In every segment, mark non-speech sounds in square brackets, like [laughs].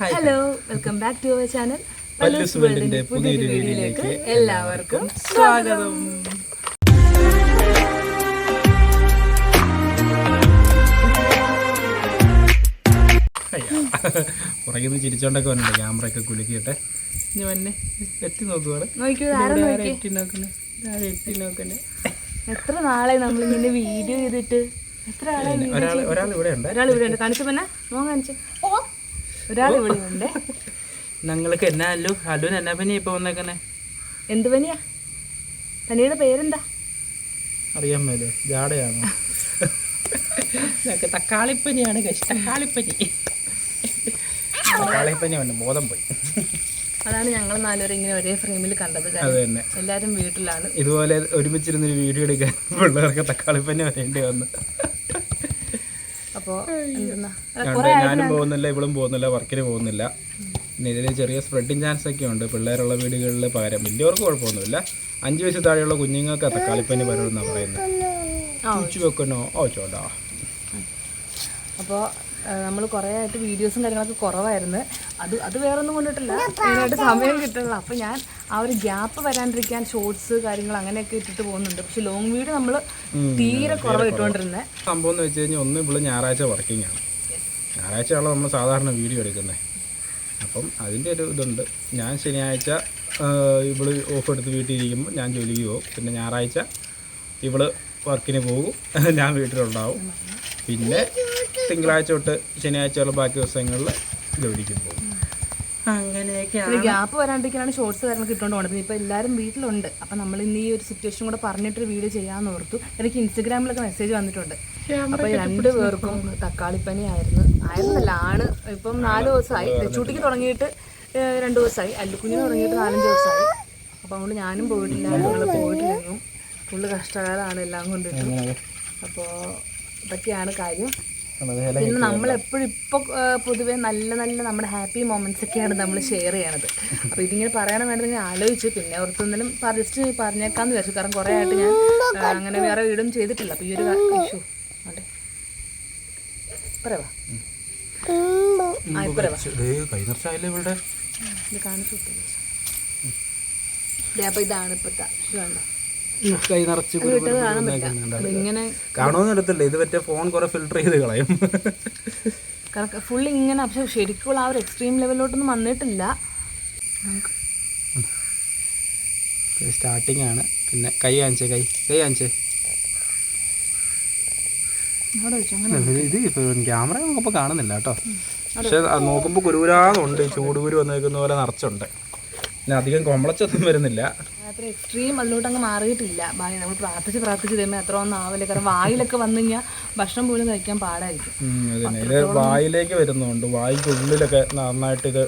Hello welcome back to our channel പല്ലൂസ് വേൾഡിന്റെ പുതിയൊരു വീഡിയോയിലേക്ക് എല്ലാവർക്കും സ്വാഗതം. പുറകിൽ നിന്ന് ചിരിച്ചോണ്ടൊക്കെ വന്നിട്ട് ക്യാമറ ഒക്കെ കുലുക്കിയിട്ട്. ഇനി വന്നെ. എത്തി നോക്കുവാണ്. എത്തി നോക്കണേ. എത്തി നോക്കണേ. എത്ര നാളെ നമ്മൾ ഇങ്ങനെ വീഡിയോ ചെയ്തിട്ട്? എത്ര ആളെ ഒരാൾ ഇവിടെ ഉണ്ട്. ഒരാൾ ഇവിടെ ഉണ്ട്. കാണിച്ചു പിന്നെ. മോൻ കാണിച്ചു. ഒരാൾ ഇവിടെ ഉണ്ട് ഞങ്ങൾക്ക് എന്നാ അല്ലു? അല്ലുവിന് എന്നാ പനി ഇപ്പൊ വന്നേക്കണേ? എന്ത് പനിയാ? പനിയുടെ പേരെന്താ? അറിയാൻ മേലെ. ജാടയാണോ? ഞങ്ങൾക്ക് തക്കാളിപ്പനിയാണ് കശി. തക്കാളിപ്പനി. തക്കാളിപ്പനി വന്നു. ബോധം പോയി. അതാണ് ഞങ്ങൾ നാലുപേരും ഇങ്ങനെ ഒരേ ഫ്രെയിമിൽ കണ്ടത് തന്നെ. എല്ലാരും വീട്ടിലാണ്. ഇതുപോലെ ഒരുമിച്ചിരുന്നൊരു വീഡിയോ എടുക്കാൻ പിള്ളേർക്ക് തക്കാളിപ്പനി വരേണ്ടി വന്നു. ഞാനും പോകുന്നില്ല ഇവളും പോകുന്നില്ല വർക്കിന് പോകുന്നില്ല. പിന്നെ ഇതിൽ ചെറിയ സ്പ്രെഡിങ് ചാൻസ് ഒക്കെ ഉണ്ട്. പിള്ളേരുള്ള വീടുകളിൽ പകരം. വലിയവർക്ക് കുഴപ്പമൊന്നുമില്ല. അഞ്ച് വയസ്സ് താഴെയുള്ള കുഞ്ഞുങ്ങൾക്ക് തക്കാളിപ്പനി വരുമെന്നാണ് പറയുന്നത്. ചൂച്ചു വെക്കണോ? ഓ അപ്പോൾ നമ്മൾ കുറേ ആയിട്ട് വീഡിയോസും കാര്യങ്ങളൊക്കെ കുറവായിരുന്നു. അത് അത് വേറെ ഒന്നും കൊണ്ടിട്ടില്ല. അതിനായിട്ട് സമയം കിട്ടുന്നില്ല. അപ്പോൾ ഞാൻ ആ ഒരു ഗ്യാപ്പ് വരാണ്ടിരിക്കാൻ ഷോർട്സ് കാര്യങ്ങൾ അങ്ങനെയൊക്കെ ഇട്ടിട്ട് പോകുന്നുണ്ട്. പക്ഷെ ലോങ് വീഡിയോ നമ്മൾ തീരെ കുറവ് ഇട്ടുകൊണ്ടിരുന്നത് സംഭവം എന്ന് വെച്ച് കഴിഞ്ഞാൽ ഒന്ന് ഇവിടെ ഞായറാഴ്ച വർക്കിംഗ് ആണ്. ഞായറാഴ്ചയാണല്ലോ നമ്മൾ സാധാരണ വീഡിയോ എടുക്കുന്നത് അപ്പം അതിന്റെ ഒരു ഇതുണ്ട്. ഞാൻ ശനിയാഴ്ച ഇവൾ ഓഫ് എടുത്ത് വീട്ടിൽ ഇരിക്കുമ്പോൾ ഞാൻ ജോലിക്ക് പോകും. പിന്നെ ഞായറാഴ്ച ഇവൾ വർക്കിന് പോകും. [laughs] ഞാൻ വീട്ടിലുണ്ടാവും. പിന്നെ തിങ്കളാഴ്ച തൊട്ട് ശനിയാഴ്ചയുള്ള ബാക്കി ദിവസങ്ങളിൽ ജോലിക്ക് പോകും. അങ്ങനെയൊക്കെയാണ്. ഗ്യാപ്പ് വരാണ്ടിരിക്കാനാണ് ഷോർട്സ് കാര്യങ്ങൾ കിട്ടുകൊണ്ട് പോകുന്നത് ഇപ്പോൾ എല്ലാവരും വീട്ടിലുണ്ട്. അപ്പം നമ്മൾ ഇന്ന് ഈ ഒരു സിറ്റുവേഷൻ കൂടെ പറഞ്ഞിട്ടൊരു വീഡിയോ ചെയ്യാമെന്ന് ഓർത്തു. എനിക്ക് ഇൻസ്റ്റഗ്രാമിലൊക്കെ മെസ്സേജ് വന്നിട്ടുണ്ട്. അപ്പോൾ രണ്ട് പേർക്കും തക്കാളിപ്പനി ആയിരുന്നു. ആയിരുന്നല്ല. ആണ്. ഇപ്പം നാല് ദിവസമായി. ചൂട്ടിക്ക് തുടങ്ങിയിട്ട് രണ്ടു രണ്ട് ദിവസമായി. അല്ലുക്കുഞ്ഞിന് തുടങ്ങിയിട്ട് നാലഞ്ച് ദിവസമായി. അപ്പം അതുകൊണ്ട് ഞാനും പോയിട്ടില്ല. ഞങ്ങൾ പോയിട്ടില്ലെന്നും ഫുള്ള് കഷ്ടകാലമാണ് എല്ലാം കൊണ്ടിട്ട്. അപ്പോൾ ഇതൊക്കെയാണ് കാര്യം. പിന്നെ നമ്മൾ എപ്പോഴും ഇപ്പോൾ പൊതുവെ നല്ല നല്ല നമ്മുടെ ഹാപ്പി മൊമെന്റ്സ് ഒക്കെയാണ് നമ്മൾ ഷെയർ ചെയ്യണത്. അപ്പോൾ ഇതിങ്ങനെ പറയാൻ വേണ്ടത് ഞാൻ ആലോചിച്ചു പിന്നെ ഓർത്തൊന്നിലും ജസ്റ്റ് പറഞ്ഞേക്കാന്ന് വിചാരിച്ചു. കാരണം കുറേ ആയിട്ട് ഞാൻ അങ്ങനെ വേറെ വീടും ചെയ്തിട്ടില്ല. അപ്പോൾ ഈ ഒരു ഇഷ്യൂ. അതെ. ഇപ്പൊ ഇത് കാണിച്ചു അപ്പോൾ ഇതാണ് ഇപ്പോഴത്തെ ഇത് കണ്ടോ? കൈ നിറച്ച് ഇങ്ങനെ കാണുമെന്ന് എടുത്തില്ല ഇത് പറ്റിയ ഫോൺ കുറെ ഫിൽട്ടർ ചെയ്ത് കളയും. ഫുൾ ഇങ്ങനെ പക്ഷെ ശരിക്കും ആ ഒരു എക്സ്ട്രീം ലെവലിലോട്ടൊന്നും വന്നിട്ടില്ല. സ്റ്റാർട്ടിംഗ് ആണ്. പിന്നെ കൈ കാണിച്ചേ കൈ. കൈ കാണിച്ചേ. ഇത് ഇപ്പൊ ക്യാമറ നോക്കുമ്പോൾ കാണുന്നില്ല കേട്ടോ. പക്ഷെ നോക്കുമ്പോൾ കുരുകുരാന്നുണ്ട് ചൂടുകുരു വന്നേക്കുന്ന പോലെ നിറച്ചുണ്ട്. പിന്നെ അധികം കൊമ്പളച്ചൊന്നും വരുന്നില്ല. അത്ര എക്സ്ട്രീം അതിലോട്ട് അങ്ങ് മാറിയിട്ടില്ല. ഭാര്യ നമ്മൾ പ്രാർത്ഥിച്ച് പ്രാർത്ഥിച്ച് തരുമ്പോൾ അത്ര ഒന്നും ആവില്ല കാരണം വായിലൊക്കെ വന്നു കഴിഞ്ഞാൽ ഭക്ഷണം പോലും കഴിക്കാൻ പാടായിരിക്കും. ഇത് വായിലേക്ക് വരുന്നുണ്ട് വായിക്കുള്ളിലൊക്കെ നന്നായിട്ട് ഇത്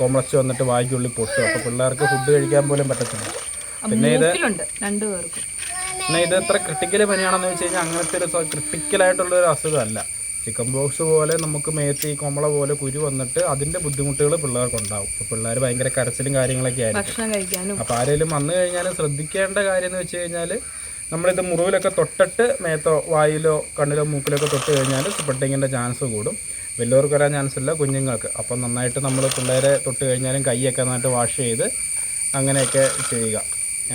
കൊമ്പളച്ച് വന്നിട്ട് വായിക്കുള്ളിൽ പൊട്ടും. അപ്പോൾ പിള്ളേർക്ക് ഫുഡ് കഴിക്കാൻ പോലും പറ്റത്തില്ല. പിന്നെ ഇത് മൂക്കിലുണ്ട് രണ്ടു പേർക്കും. പിന്നെ ഇത് എത്ര ക്രിട്ടിക്കൽ പനിയാണെന്ന് വെച്ച് കഴിഞ്ഞാൽ അങ്ങനത്തെ ഒരു ക്രിട്ടിക്കലായിട്ടുള്ള ഒരു അസുഖമല്ല. ചിക്കൻ ബോക്സ് പോലെ നമുക്ക് മേത്ത് ഈ കൊമ്പള പോലെ കുരു വന്നിട്ട് അതിന്റെ ബുദ്ധിമുട്ടുകൾ പിള്ളേർക്ക് ഉണ്ടാവും അപ്പോൾ പിള്ളേർ ഭയങ്കര കരച്ചിലും കാര്യങ്ങളൊക്കെ ആയിരിക്കും. അപ്പോൾ ആരെങ്കിലും വന്നു കഴിഞ്ഞാൽ ശ്രദ്ധിക്കേണ്ട കാര്യം എന്ന് വെച്ച് കഴിഞ്ഞാൽ നമ്മളിത് മുറിവിലൊക്കെ തൊട്ടിട്ട് മേത്തോ വായിലോ കണ്ണിലോ മൂക്കിലോ ഒക്കെ തൊട്ട് കഴിഞ്ഞാൽ സ്പ്രെഡിങ്ങിന്റെ ചാൻസ് കൂടും. വലിയവർക്ക് വരാൻ ചാൻസ് ഇല്ല കുഞ്ഞുങ്ങൾക്ക്. അപ്പം നന്നായിട്ട് നമ്മൾ പിള്ളേരെ തൊട്ട് കഴിഞ്ഞാലും കൈയൊക്കെ നന്നായിട്ട് വാഷ് ചെയ്ത് അങ്ങനെയൊക്കെ ചെയ്യുക.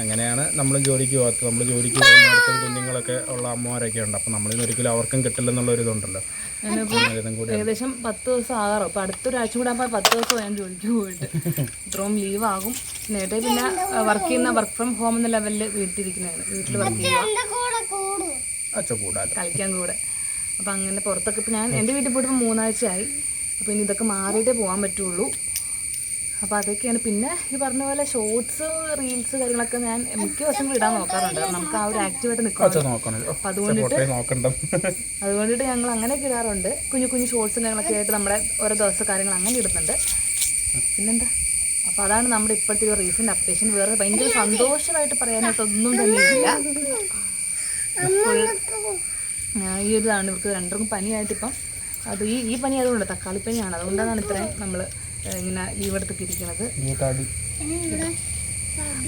അങ്ങനെയാണ് നമ്മൾ ജോലിക്ക് പോകാത്തത്. നമ്മൾ ജോലിക്ക് പോകുന്നിടത്തും കുഞ്ഞുങ്ങളൊക്കെ ഉള്ള അമ്മമാരൊക്കെ ഉണ്ട്. അപ്പം നമ്മളിന്ന് ഒരിക്കലും അവർക്കും കിട്ടില്ലെന്നുള്ളൊരു ഇതുണ്ടല്ലോ. അങ്ങനെ ഇതും കൂടി ഏകദേശം പത്ത് ദിവസം ആകാറോ. അപ്പം അടുത്തൊരാഴ്ച കൂടെ ആകുമ്പോൾ പത്ത് ദിവസം ഞാൻ ജോലിക്ക് പോയിട്ട് ഇത്രയും ലീവ് ആകും. നേരത്തെ പിന്നെ വർക്ക് ചെയ്യുന്ന വർക്ക് ഫ്രം ഹോം എന്ന ലെവലിൽ വീട്ടിലിരിക്കുന്നതാണ്. വീട്ടിൽ വർക്ക് ചെയ്യുക. കളിക്കാൻ കൂടെ. അപ്പം അങ്ങനെ പുറത്തൊക്കെ ഇപ്പം ഞാൻ എന്റെ വീട്ടിൽ പോയിട്ട് മൂന്നാഴ്ചയായി. അപ്പോൾ ഇനി ഇതൊക്കെ മാറിയിട്ടേ പോകാൻ പറ്റുള്ളൂ. അപ്പോൾ അതൊക്കെയാണ്. പിന്നെ ഈ പറഞ്ഞ പോലെ ഷോർട്സ് റീൽസ് കാര്യങ്ങളൊക്കെ ഞാൻ മിക്ക ദിവസം ഇടാൻ നോക്കാറുണ്ട്. നമുക്ക് ആ ഒരു ആക്റ്റീവായിട്ട് നിൽക്കണം അപ്പം അതുകൊണ്ടിട്ട് [laughs] അതുകൊണ്ടിട്ട് ഞങ്ങൾ അങ്ങനെയൊക്കെ ഇടാറുണ്ട്. കുഞ്ഞു കുഞ്ഞു ഷോർട്സും കാര്യങ്ങളൊക്കെ ആയിട്ട് നമ്മുടെ ഓരോ ദിവസ കാര്യങ്ങൾ അങ്ങനെ ഇടുന്നുണ്ട്. പിന്നെന്താ? അപ്പോൾ അതാണ് നമ്മുടെ ഇപ്പോഴത്തെ ഒരു റീസെന്റ് അപ്ഡേഷൻ വേറെ ഭയങ്കര സന്തോഷമായിട്ട് പറയാനായിട്ടൊന്നും തന്നെ ഇല്ല ഈ ഒരു ഇതാണ്. ഇവർക്ക് രണ്ടും പനിയായിട്ട് ഇപ്പം അത് ഈ ഈ പനി അതുകൊണ്ട് തക്കാളിപ്പനിയാണ്. അതുകൊണ്ടാണ് ഇത്രയും നമ്മൾ ഇങ്ങനെ ലീവ് എടുത്തൊക്കെ ഇരിക്കുന്നത്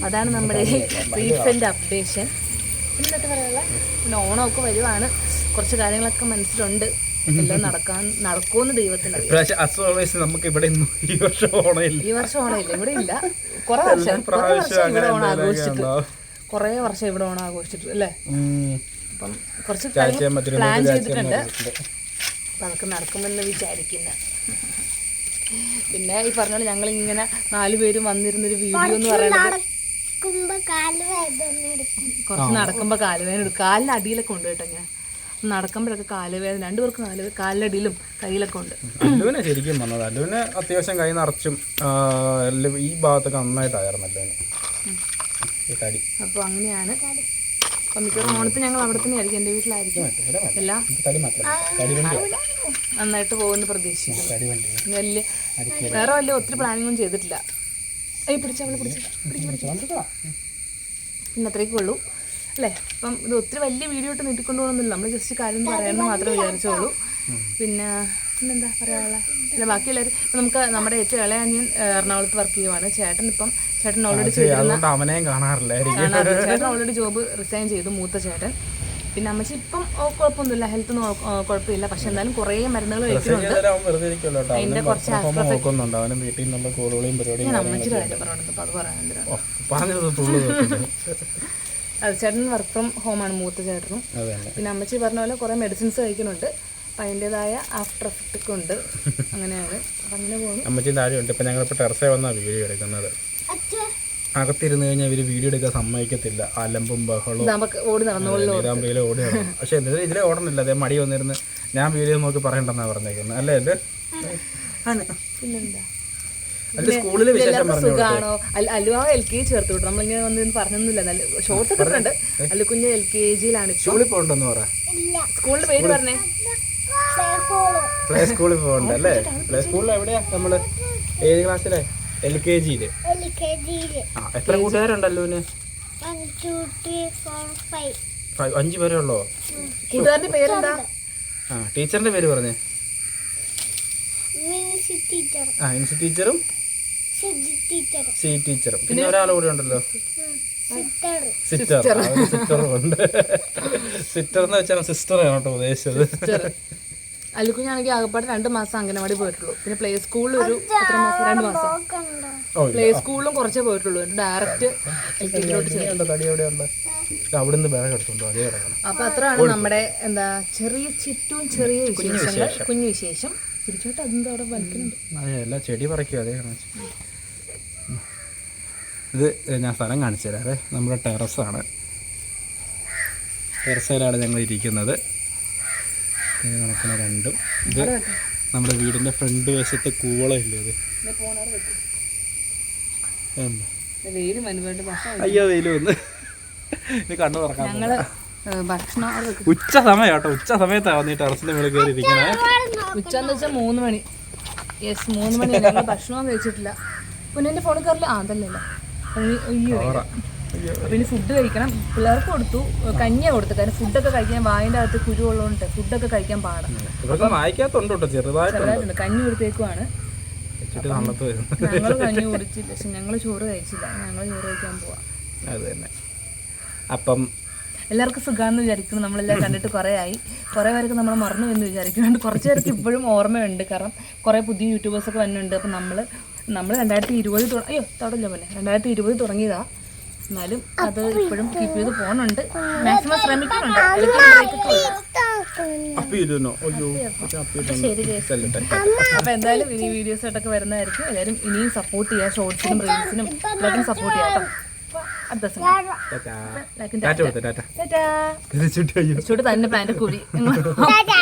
അതാണ് നമ്മുടെ റീസെന്റ് അപ്ഡേഷൻ എന്നിട്ട് പറയാനുള്ള പിന്നെ ഓണമൊക്കെ വരുവാണ്. കുറച്ച് കാര്യങ്ങളൊക്കെ മനസ്സിലുണ്ട്. എല്ലാം നടക്കാൻ നടക്കുമെന്ന് ദൈവത്തിന് നമുക്ക് ഇവിടെ ഈ വർഷം ഓണമില്ല. ഈ വർഷം ഓണമില്ല. ഇവിടെ ഇല്ല. കുറെ വർഷം കുറെ വർഷം ഇവിടെ ഓണം ആഘോഷിച്ചിട്ട്. കുറെ വർഷം ഇവിടെ ഓണം ആഘോഷിച്ചിട്ട് അല്ലേ. അപ്പം കുറച്ച് പ്ലാൻ ചെയ്തിട്ടുണ്ട്. അപ്പൊ നമുക്ക് നടക്കുമെന്ന് വിചാരിക്കുന്നു. പിന്നെ ഈ പറഞ്ഞ പോലെ ഞങ്ങൾ ഇങ്ങനെ നാലുപേരും വന്നിരുന്നൊരു വീഡിയോ എന്ന് പറയുന്നത് കുറച്ച് നടക്കുമ്പോ കാലുവേദന എടുക്കും. കാലിന് അടിയിലൊക്കെ ഉണ്ട് കേട്ടോ ഞാൻ നടക്കുമ്പോഴൊക്കെ കാലുവേദന രണ്ടുപേർക്കും കാൽ കാലിലടിയിലും കയ്യിലൊക്കെ ഉണ്ട്. അല്ലുവിനെ ശരിക്കും വന്നത് അല്ലുവിന് അത്യാവശ്യം കൈ നിറച്ചും ഈ ഭാഗത്തൊക്കെ നന്നായിട്ടായിരുന്നു അല്ലുവിന് അല്ലുവിനെ അപ്പൊ അപ്പോൾ അങ്ങനെയാണ് അപ്പം മിക്കവാറും ഓണത്തിന് ഞങ്ങൾ അവിടെ തന്നെ ആയിരിക്കും എന്റെ വീട്ടിലായിരിക്കും. എല്ലാം നന്നായിട്ട് പോകുന്ന പ്രതീക്ഷിക്കുന്നു. വലിയ വേറെ വലിയ ഒത്തിരി പ്ലാനിങ്ങും ചെയ്തിട്ടില്ല. ഏയ് പിടിച്ച അവളെ പിടിച്ച പിന്നെ അത്രയൊക്കെ ഉള്ളൂ. അല്ലേ? അപ്പം ഇത് ഒത്തിരി വലിയ വീഡിയോ ഇട്ട് നീട്ടിക്കൊണ്ടു പോകുന്നില്ല നമ്മൾ ജസ്റ്റ് കാര്യം പറയാമെന്ന് മാത്രമേ വിചാരിച്ചുള്ളൂ. പിന്നെ പിന്നെന്താ പറയാനുള്ള പിന്നെ ബാക്കി നമുക്ക് നമ്മുടെ ഏറ്റവും ഇളയ അനിയൻ എറണാകുളത്ത് വർക്ക് ചെയ്യുവാണ്. ചേട്ടൻ ഇപ്പം ചേട്ടൻ ഓൾറെഡി ചേട്ടൻ ഓൾറെഡി ജോബ് റിസൈൻ ചെയ്തു മൂത്ത ചേട്ടൻ. പിന്നെ അമ്മച്ചി ഇപ്പം കുഴപ്പമൊന്നുമില്ല. ഹെൽത്ത് കുഴപ്പമില്ല. പക്ഷെ എന്നാലും കുറേ മരുന്നുകൾ കഴിക്കുന്നുണ്ട് അതിന്റെ കുറച്ച് ഞാൻ അമ്മച്ചിയുടെ കാര്യം പറഞ്ഞിട്ടുണ്ട്. അപ്പോൾ അത് അത് ചേട്ടൻ വർക്ക് ഫ്രം ഹോമാണ് മൂത്ത ചേട്ടനും. പിന്നെ അമ്മച്ചി പറഞ്ഞ പോലെ കുറേ മെഡിസിൻസ് കഴിക്കുന്നുണ്ട്. അപ്പം അതിന്റെതായ ആഫ്റ്റർ എഫക്റ്റ് ഒക്കെ ഉണ്ട്. അങ്ങനെയാണ്. അങ്ങനെ പോകുന്നു അമ്മച്ചി താഴെയുണ്ട് ഇപ്പം ഞങ്ങളിപ്പോൾ ടെറസേ വന്നാണ് വീഡിയോ എടുക്കുന്നത്. അകത്തിരുന്ന് കഴിഞ്ഞാൽ ഇവർ വീഡിയോ എടുക്കാൻ സമ്മതിക്കത്തില്ല. അലമ്പും ബഹളവും. നമുക്ക് ഓടി നടന്നോളൂ നീരാമ്പയിലെ ഓടി നടന്നു. പക്ഷെ എന്നിട്ട് ഇതിലെ ഓടണില്ല. അതേ മടി വന്നിരുന്ന് ഞാൻ വീഡിയോ നോക്കി പറയണ്ടെന്നാണ് പറഞ്ഞേക്കുന്നത് അല്ലേ അല്ലേ പിന്നെന്താ? സ്കൂളിലെ വിശേഷം സുഖമാണോ അലുവ എൽ കെ ജി ചേർത്ത് വിട്ടു. നമ്മളിങ്ങനെ വന്നിരുന്ന് പറഞ്ഞൊന്നുമില്ല. നല്ല ഷോർട്സ് ഒക്കെ ഇട്ടുണ്ട് അല്ലുക്കുഞ്ഞ് എൽ കെ ജിയിലാണ് സ്കൂളിൽ പോകണ്ടെന്ന് പറ. ഇല്ല. സ്കൂളിന്റെ പേര് പറഞ്ഞേ. പ്ലേ സ്കൂളിൽ പോകണ്ട അല്ലേ പ്ലേ സ്കൂളിൽ എവിടെയാ നമ്മൾ? ഏത് ക്ലാസ്സിലെ? എൽ കെ ജിയിൽ. എൽ കെ ജിയിൽ. ആ എത്ര കൂട്ടുകാരുണ്ടല്ലോ ഫൈവ്- അഞ്ച് പേരേ ഉള്ളോ? കൂട്ടുകാരന്റെ പേരെന്താ? ആ ടീച്ചറിന്റെ പേര് പറഞ്ഞേ. ആ ഇൻസി ടീച്ചറും ടീച്ചർ സി ടീച്ചറും പിന്നെ ഒരാൾ കൂടെ ഉണ്ടല്ലോ. സിസ്റ്റർ സിസ്റ്റർ സിസ്റ്ററും ഉണ്ട്. സിസ്റ്റർ എന്ന് വെച്ചാൽ സിസ്റ്റർ ആണ് കേട്ടോ ഉദ്ദേശിച്ചത്. അലുക്കുഞ്ഞാണെങ്കിൽ ആകപ്പാട് രണ്ട് മാസം അംഗനവാടി പോയിട്ടുള്ളൂ. പിന്നെ പ്ലേ സ്കൂളിൽ ഒരു എത്ര മാസം? രണ്ട് മാസം. പ്ലേ സ്കൂളിലും കുറച്ചേ പോയിട്ടുള്ളൂ. ഡയറക്റ്റ് എൽ കെ ജിയിലോട്ട് അപ്പൊ അത്രയാണ് നമ്മുടെ എന്താ ചെറിയ ചുറ്റും ചെറിയ വിശേഷങ്ങൾ. കുഞ്ഞു വിശേഷം. തിരിച്ചോട്ട് അതെന്താ അവിടെ വലിക്കുന്നുണ്ട് ചെടി പറിക്കും അതേ ഇത് ഞാൻ സ്ഥലം കാണിച്ചു തരാം. അതെ നമ്മുടെ ടെറസാണ് ടെറസയിലാണ് ഞങ്ങൾ ഇരിക്കുന്നത്. കണക്കിന് രണ്ടും. ഇത് നമ്മുടെ വീടിന്റെ ഫ്രണ്ട് വശത്തെ കൂവളമില്ലേ അത് അയ്യോ വെയിൽ വന്ന്. ഇത് കണ്ണു തുറക്കാൻ ഞങ്ങൾ ഭക്ഷണം ഉച്ച സമയം കേട്ടോ ഉച്ച സമയത്താണ് വന്ന് ഈ ടെറസിന്റെ മേളിൽ കയറി ഇരിക്കുന്നത് ഉച്ച എന്ന് വെച്ചാൽ മൂന്ന് മണി. യെസ് മൂന്ന് മണി ഭക്ഷണം കഴിച്ചിട്ടില്ല. പിന്നെ എന്റെ ഫോണിൽ കയറില്ല. ആ അതല്ലല്ലോ ഇനി ഫുഡ് കഴിക്കണം. പിള്ളേർക്ക് കൊടുത്തു. കഞ്ഞ കൊടുത്തു കാരണം ഫുഡൊക്കെ കഴിക്കാൻ വായിന്റെ അകത്ത് കുരു ഉള്ളതുകൊണ്ട് ഫുഡൊക്കെ കഴിക്കാൻ പാടാണ് വായിക്കാത്തുണ്ട് ചെറുതായിട്ടുണ്ട്. കഞ്ഞി കൊടുത്തേക്കുവാണ് ഞങ്ങൾ കഞ്ഞി കുടിച്ചില്ല. പക്ഷെ ഞങ്ങൾ ചോറ് കഴിച്ചില്ല. ഞങ്ങൾ ചോറ് കഴിക്കാൻ പോവാം. അത് തന്നെ. അപ്പം എല്ലാവർക്കും സുഖമാണെന്ന് വിചാരിക്കുന്നു. നമ്മളെല്ലാം കണ്ടിട്ട് കുറേ ആയി. കുറേ പേർക്ക് നമ്മൾ മറന്നു എന്ന് വിചാരിക്കുന്നുണ്ട്. കുറച്ച് പേർക്ക് ഇപ്പോഴും ഓർമ്മയുണ്ട്. കാരണം കുറേ പുതിയ യൂട്യൂബേഴ്സൊക്കെ വന്നിട്ടുണ്ട്. അപ്പം നമ്മൾ നമ്മൾ രണ്ടായിരത്തി ഇരുപത് അയ്യോ തുടങ്ങില്ല പോലെ രണ്ടായിരത്തി ഇരുപത് തുടങ്ങിയതാ. എന്നാലും അത് ഇപ്പോഴും കീപ്പ് ചെയ്ത് പോകുന്നുണ്ട് മാക്സിമം ശ്രമിക്കുന്നുണ്ട്. അപ്പൊ എന്തായാലും ഇനി വീഡിയോസ് ആയിട്ടൊക്കെ വരുന്നതായിരിക്കും. എല്ലാവരും ഇനിയും സപ്പോർട്ട് ചെയ്യുക ഷോർട്സിനും റീൽസിനും എല്ലാവർക്കും സപ്പോർട്ട് ചെയ്യാം കേട്ടോ. അടുത്ത തന്നെ പാന്റെ കുഴി ടാറ്റാ.